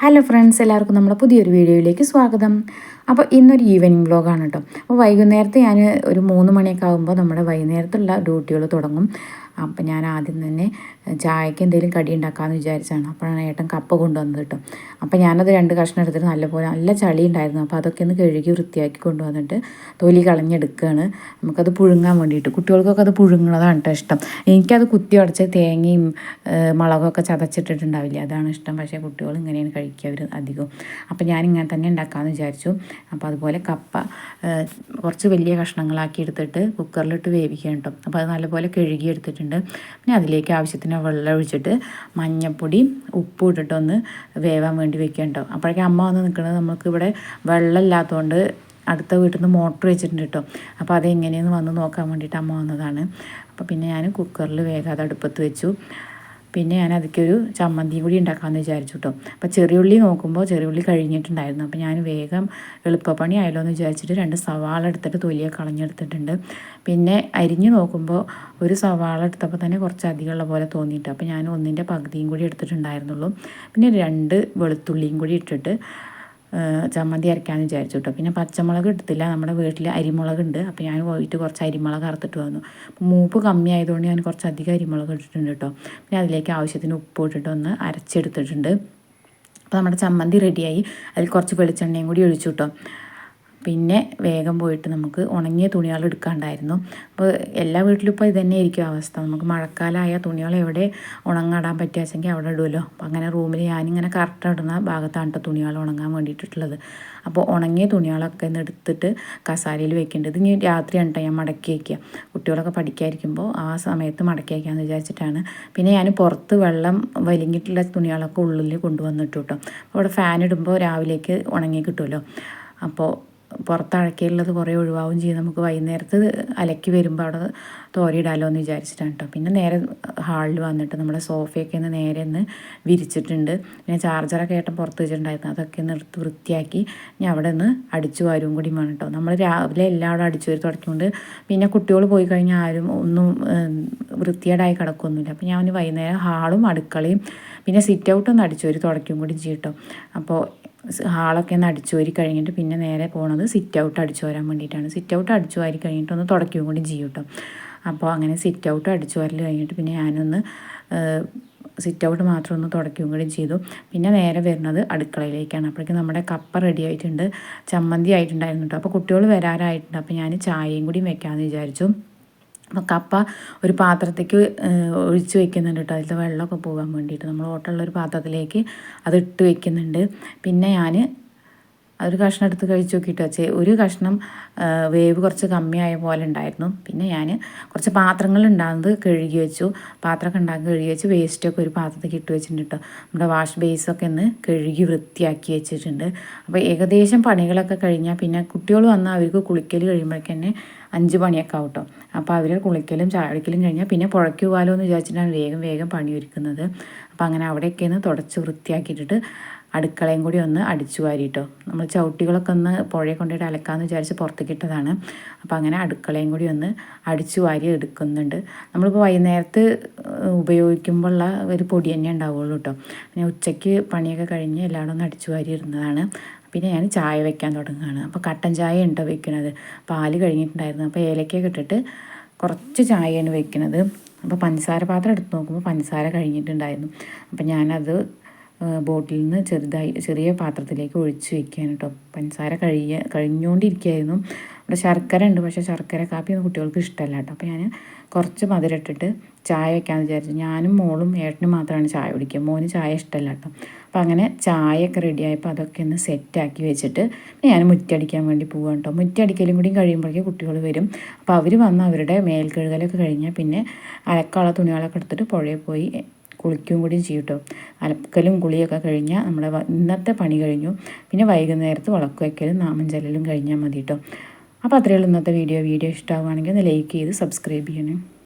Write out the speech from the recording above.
Hello friends എല്ലാവർക്കും നമ്മുടെ പുതിയൊരു വീഡിയോയിലേക്ക് സ്വാഗതം. അപ്പോൾ ഇന്നൊരു ഈവനിങ് വ്ലോഗാണ് കേട്ടോ. അപ്പോൾ വൈകുന്നേരത്തെ ഞാൻ ഒരു മൂന്ന് മണിയൊക്കെ ആകുമ്പോൾ നമ്മുടെ വൈകുന്നേരത്തുള്ള ഡ്യൂട്ടികൾ തുടങ്ങും. അപ്പം ഞാൻ ആദ്യം തന്നെ ചായക്ക് എന്തെങ്കിലും കടി ഉണ്ടാക്കാമെന്ന് വിചാരിച്ചാണ് അപ്പോഴാണ് ഏട്ടൻ കപ്പ കൊണ്ടുവന്നത് കേട്ടോ. അപ്പം ഞാനത് രണ്ട് കഷ്ണം എടുത്തിട്ട് നല്ലപോലെ നല്ല ചളി ഉണ്ടായിരുന്നു. അപ്പോൾ അതൊക്കെ ഒന്ന് കഴുകി വൃത്തിയാക്കി കൊണ്ടുവന്നിട്ട് തൊലി കളഞ്ഞെടുക്കുകയാണ്. നമുക്കത് പുഴുങ്ങാൻ വേണ്ടിയിട്ട്. കുട്ടികൾക്കൊക്കെ അത് പുഴുങ്ങുന്നതാണ് കേട്ടോ ഇഷ്ടം. എനിക്കത് കുത്തി ഉടച്ച് തേങ്ങയും മുളകൊക്കെ ചതച്ചിട്ടിട്ടുണ്ടാവില്ല? അതാണ് ഇഷ്ടം. പക്ഷേ കുട്ടികൾ ഇങ്ങനെയാണ് കഴിക്കുക അവർ അധികം അപ്പം ഞാൻ തന്നെ ഉണ്ടാക്കാമെന്ന് വിചാരിച്ചു. അപ്പോൾ അതുപോലെ കപ്പ കുറച്ച് വലിയ കഷ്ണങ്ങളാക്കി എടുത്തിട്ട് കുക്കറിലിട്ട് വേവിക്കാൻ കേട്ടോ. അപ്പോൾ അത് നല്ലപോലെ കഴുകി എടുത്തിട്ടുണ്ട് പിന്നെ അതിലേക്ക് ആവശ്യത്തിന് വെള്ളം ഒഴിച്ചിട്ട് മഞ്ഞൾപ്പൊടി ഉപ്പ് ഇട്ടിട്ടൊന്ന് വേവാൻ വേണ്ടി വെക്കാൻ കേട്ടോ. അപ്പോഴേക്കും അമ്മ വന്ന് നിൽക്കുന്നത് നമുക്ക് ഇവിടെ വെള്ളം ഇല്ലാത്തതുകൊണ്ട് അടുത്ത വീട്ടിൽ നിന്ന് മോട്ടർ വെച്ചിട്ടുണ്ട് കേട്ടോ. അപ്പോൾ അതെങ്ങനെയെന്ന് വന്ന് നോക്കാൻ വേണ്ടിയിട്ട് അമ്മ വന്നതാണ്. അപ്പോൾ പിന്നെ ഞാൻ കുക്കറിൽ വേഗം അത് അടുപ്പത്ത് വെച്ചു. പിന്നെ ഞാൻ അതൊക്കെ ഒരു ചമ്മന്തിയും കൂടി ഉണ്ടാക്കാമെന്ന് വിചാരിച്ചു കേട്ടോ അപ്പോൾ ചെറിയുള്ളി നോക്കുമ്പോൾ ചെറിയുള്ളി കഴിഞ്ഞിട്ടുണ്ടായിരുന്നു. അപ്പോൾ ഞാൻ വേഗം എളുപ്പപ്പണി ആയല്ലോ എന്ന് വിചാരിച്ചിട്ട് രണ്ട് സവാള എടുത്തിട്ട് തൊലിയെ കളഞ്ഞെടുത്തിട്ടുണ്ട്. പിന്നെ അരിഞ്ഞ് നോക്കുമ്പോൾ ഒരു സവാള എടുത്തപ്പോൾ തന്നെ കുറച്ച് അധികമുള്ള പോലെ തോന്നിയിട്ട് അപ്പോൾ ഞാൻ ഒന്നിന്റെ പകുതിയും കൂടി എടുത്തിട്ടുണ്ടായിരുന്നുള്ളൂ. പിന്നെ രണ്ട് വെളുത്തുള്ളിയും കൂടി ഇട്ടിട്ട് ചമ്മന്തി അരയ്ക്കാമെന്ന് വിചാരിച്ചു കേട്ടോ പിന്നെ പച്ചമുളക് എടുത്തില്ല. നമ്മുടെ വീട്ടിൽ അരിമുളക് ഉണ്ട് അപ്പോൾ ഞാൻ പോയിട്ട് കുറച്ച് അരിമുളക് അറുത്തിട്ട് വന്നു. മൂപ്പ് കമ്മിയായതുകൊണ്ട് ഞാൻ കുറച്ച് അധികം അരിമുളക് ഇട്ടിട്ടുണ്ട് കേട്ടോ പിന്നെ അതിലേക്ക് ആവശ്യത്തിന് ഉപ്പ് ഇട്ടിട്ട് ഒന്ന് അരച്ചെടുത്തിട്ടുണ്ട്. അപ്പോൾ നമ്മുടെ ചമ്മന്തി റെഡിയായി അതിൽ കുറച്ച് വെളിച്ചെണ്ണയും കൂടി ഒഴിച്ചു കേട്ടോ പിന്നെ വേഗം പോയിട്ട് നമുക്ക് ഉണങ്ങിയ തുണികൾ എടുക്കാണ്ടായിരുന്നു. അപ്പോൾ എല്ലാ വീട്ടിലും ഇപ്പോൾ ഇതന്നെ ആയിരിക്കും അവസ്ഥ. നമുക്ക് മഴക്കാലമായ തുണികൾ എവിടെ ഉണങ്ങാടാൻ പറ്റുകയെങ്കിൽ അവിടെ ഇടുമല്ലോ അപ്പോൾ അങ്ങനെ റൂമിൽ ഞാനിങ്ങനെ കറക്റ്റ് ഇടുന്ന ഭാഗത്താണ് തുണികൾ ഉണങ്ങാൻ വേണ്ടിയിട്ടുള്ളത്. അപ്പോൾ ഉണങ്ങിയ തുണികളൊക്കെ ഒന്ന് എടുത്തിട്ട് കസാരയിൽ വെക്കേണ്ടത് ഇനി രാത്രിയാണ് കേട്ടോ ഞാൻ മടക്കി വയ്ക്കുക കുട്ടികളൊക്കെ പഠിക്കാതിരിക്കുമ്പോൾ ആ സമയത്ത് മടക്കി വയ്ക്കാമെന്ന് വിചാരിച്ചിട്ടാണ്. പിന്നെ ഞാൻ പുറത്ത് വെള്ളം വലിഞ്ഞിട്ടുള്ള തുണികളൊക്കെ ഉള്ളിൽ കൊണ്ടുവന്നിട്ടു കേട്ടോ അവിടെ ഫാൻ ഇടുമ്പോൾ രാവിലേക്ക് ഉണങ്ങി കിട്ടുമല്ലോ അപ്പോൾ പുറത്ത് അഴക്കയുള്ളത് കുറേ ഒഴിവാകുകയും ചെയ്യും. നമുക്ക് വൈകുന്നേരത്ത് അലക്കി വരുമ്പോൾ അവിടെ തോരയിടാലോ എന്ന് വിചാരിച്ചിട്ടാണ് കേട്ടോ പിന്നെ നേരെ ഹാളിൽ വന്നിട്ട് നമ്മുടെ സോഫയൊക്കെ ഒന്ന് നേരെ ഒന്ന് വിരിച്ചിട്ടുണ്ട്. പിന്നെ ചാർജറൊക്കെ ഏട്ടൻ പുറത്ത് വെച്ചിട്ടുണ്ടായിരുന്നു. അതൊക്കെ ഒന്ന് എടുത്ത് വൃത്തിയാക്കി ഞാൻ അവിടെ നിന്ന് അടിച്ചു വാരും കൂടി വേണം കേട്ടോ നമ്മൾ രാവിലെ എല്ലാവരും അടിച്ചു വരി തുടക്കുന്നുണ്ട് പിന്നെ കുട്ടികൾ പോയി കഴിഞ്ഞാൽ ആരും ഒന്നും വൃത്തിയേടായി കിടക്കൊന്നുമില്ല. അപ്പോൾ ഞാൻ വൈകുന്നേരം ഹാളും അടുക്കളയും പിന്നെ സിറ്റ് ഔട്ടൊന്നും അടിച്ചു വരി തുടക്കും കൂടി ചെയ്യട്ടോ അപ്പോൾ ഹാളൊക്കെ ഒന്ന് അടിച്ചു വാരി കഴിഞ്ഞിട്ട് പിന്നെ നേരെ പോണത് സിറ്റ് ഔട്ട് അടിച്ചു വരാൻ വേണ്ടിയിട്ടാണ്. സിറ്റ് ഔട്ട് അടിച്ചു വാരി കഴിഞ്ഞിട്ട് ഒന്ന് തുടക്കുകയും കൂടി ചെയ്യും കേട്ടോ. അപ്പോൾ അങ്ങനെ സിറ്റ് ഔട്ട് അടിച്ചു വരൽ കഴിഞ്ഞിട്ട് പിന്നെ ഞാനൊന്ന് സിറ്റ് ഔട്ട് മാത്രം ഒന്ന് തുടക്കുകയും കൂടി ചെയ്തു. പിന്നെ നേരെ വരുന്നത് അടുക്കളയിലേക്കാണ്. അപ്പോഴേക്കും നമ്മുടെ കപ്പ റെഡി ആയിട്ടുണ്ട്. ചമ്മന്തി ആയിട്ടുണ്ടായിരുന്നു കേട്ടോ. അപ്പോൾ കുട്ടികൾ വരാറായിട്ടുണ്ട്. അപ്പോൾ ഞാൻ ചായയും കൂടി വെക്കാമെന്ന് വിചാരിച്ചു. അപ്പോൾ കപ്പ ഒരു പാത്രത്തേക്ക് ഒഴിച്ച് വെക്കുന്നുണ്ട് കേട്ടോ. അതിലത്തെ വെള്ളമൊക്കെ പോകാൻ വേണ്ടിയിട്ട്. നമ്മൾ ഓട്ടമുള്ള ഒരു പാത്രത്തിലേക്ക് അത് ഇട്ട് വെക്കുന്നുണ്ട്. പിന്നെ ഞാൻ അതൊരു കഷ്ണം എടുത്ത് കഴിച്ച് നോക്കിയിട്ട് വെച്ചേ. ഒരു കഷ്ണം വേവ് കുറച്ച് കമ്മിയായ പോലെ ഉണ്ടായിരുന്നു. പിന്നെ ഞാൻ കുറച്ച് പാത്രങ്ങൾ ഉണ്ടാകുന്നത് കഴുകി വെച്ചു. പാത്രമൊക്കെ ഉണ്ടാക്കി കഴുകി വെച്ച് വേസ്റ്റൊക്കെ ഒരു പാത്രത്തേക്ക് ഇട്ട് വെച്ചിട്ടുണ്ട് കേട്ടോ നമ്മുടെ വാഷ് ബേസൊക്കെ ഒന്ന് കഴുകി വൃത്തിയാക്കി വെച്ചിട്ടുണ്ട്. അപ്പോൾ ഏകദേശം പണികളൊക്കെ കഴിഞ്ഞാൽ പിന്നെ കുട്ടികൾ വന്നാൽ അവർക്ക് കുളിക്കൽ കഴിയുമ്പോഴേക്കന്നെ അഞ്ച് പണിയൊക്കെ ആവും അപ്പോൾ അവർ കുളിക്കലും ചാടിക്കലും കഴിഞ്ഞാൽ പിന്നെ പുഴയ്ക്ക് പോകാലോ എന്ന് വിചാരിച്ചിട്ടാണ് വേഗം വേഗം പണി ഒരുക്കുന്നത് അപ്പോൾ അങ്ങനെ അവിടെയൊക്കെ ഒന്ന് തുടച്ച് വൃത്തിയാക്കിയിട്ടിട്ട് അടുക്കളയും കൂടി ഒന്ന് അടിച്ചു വാരിട്ടോ. നമ്മൾ ചവിട്ടികളൊക്കെ ഒന്ന് പുഴയെ കൊണ്ടുപോയിട്ട് അലക്കാമെന്ന് വിചാരിച്ച് പുറത്തേക്ക് ഇട്ടതാണ് അപ്പോൾ അങ്ങനെ അടുക്കളയും കൂടി ഒന്ന് അടിച്ചു വാരി എടുക്കുന്നുണ്ട്. നമ്മളിപ്പോൾ വൈകുന്നേരത്ത് ഉപയോഗിക്കുമ്പോഴുള്ള ഒരു പൊടി തന്നെ ഉണ്ടാവുള്ളൂ കേട്ടോ പിന്നെ ഉച്ചയ്ക്ക് പണിയൊക്കെ കഴിഞ്ഞ് എല്ലാവരും ഒന്ന് അടിച്ചു വാരി ഇരുന്നതാണ് പിന്നെ ഞാൻ ചായ വെക്കാൻ തുടങ്ങുകയാണ്. അപ്പോൾ കട്ടൻ ചായ ഉണ്ടോ വെക്കുന്നത് പാൽ കഴിഞ്ഞിട്ടുണ്ടായിരുന്നു അപ്പോൾ ഏലക്കൊക്കെ ഇട്ടിട്ട് കുറച്ച് ചായയാണ് വെക്കുന്നത് അപ്പോൾ പഞ്ചസാര പാത്രം എടുത്ത് നോക്കുമ്പോൾ പഞ്ചസാര കഴിഞ്ഞിട്ടുണ്ടായിരുന്നു. അപ്പോൾ ഞാനത് ബോട്ടിൽ നിന്ന് ചെറുതായി ചെറിയ പാത്രത്തിലേക്ക് ഒഴിച്ച് വെക്കാൻ കേട്ടോ പഞ്ചസാര കഴിയ കഴിഞ്ഞുകൊണ്ടിരിക്കുകയായിരുന്നു ഇവിടെ ശർക്കര ഉണ്ട് പക്ഷേ ശർക്കര കാപ്പി ഒന്നും കുട്ടികൾക്ക് ഇഷ്ടമല്ല കേട്ടോ അപ്പോൾ ഞാൻ കുറച്ച് മധുരം ഇട്ടിട്ട് ചായ വെക്കാമെന്ന് വിചാരിച്ചു. ഞാനും മോളും ഏട്ടനും മാത്രമാണ് ചായ കുടിക്കുക. മോന് ചായ ഇഷ്ടമല്ല കേട്ടോ അപ്പോൾ അങ്ങനെ ചായയൊക്കെ റെഡിയായപ്പോൾ അതൊക്കെ ഒന്ന് സെറ്റാക്കി വെച്ചിട്ട് ഞാൻ മുറ്റടിക്കാൻ വേണ്ടി പോകാം കേട്ടോ മുറ്റടിക്കലും കൂടി കഴിയുമ്പോഴേക്കും കുട്ടികൾ വരും. അപ്പോൾ അവർ വന്ന് അവരുടെ മേൽക്കഴുകലൊക്കെ കഴിഞ്ഞാൽ പിന്നെ അലക്കാള തുണികളൊക്കെ എടുത്തിട്ട് പുഴയിൽ പോയി കുളിക്കുകയും കൂടി ചെയ്യും കേട്ടോ അലക്കലും കുളിയൊക്കെ കഴിഞ്ഞാൽ നമ്മുടെ ഇന്നത്തെ പണി കഴിഞ്ഞു. പിന്നെ വൈകുന്നേരത്ത് വിളക്ക് വയ്ക്കലും നാമം ചെല്ലലും കഴിഞ്ഞാൽ മതി കേട്ടോ അപ്പോൾ അത്രയുള്ള ഇന്നത്തെ വീഡിയോ. വീഡിയോ ഇഷ്ടമാവുകയാണെങ്കിൽ ഒന്ന് ലൈക്ക് ചെയ്ത് സബ്സ്ക്രൈബ് ചെയ്യണേ.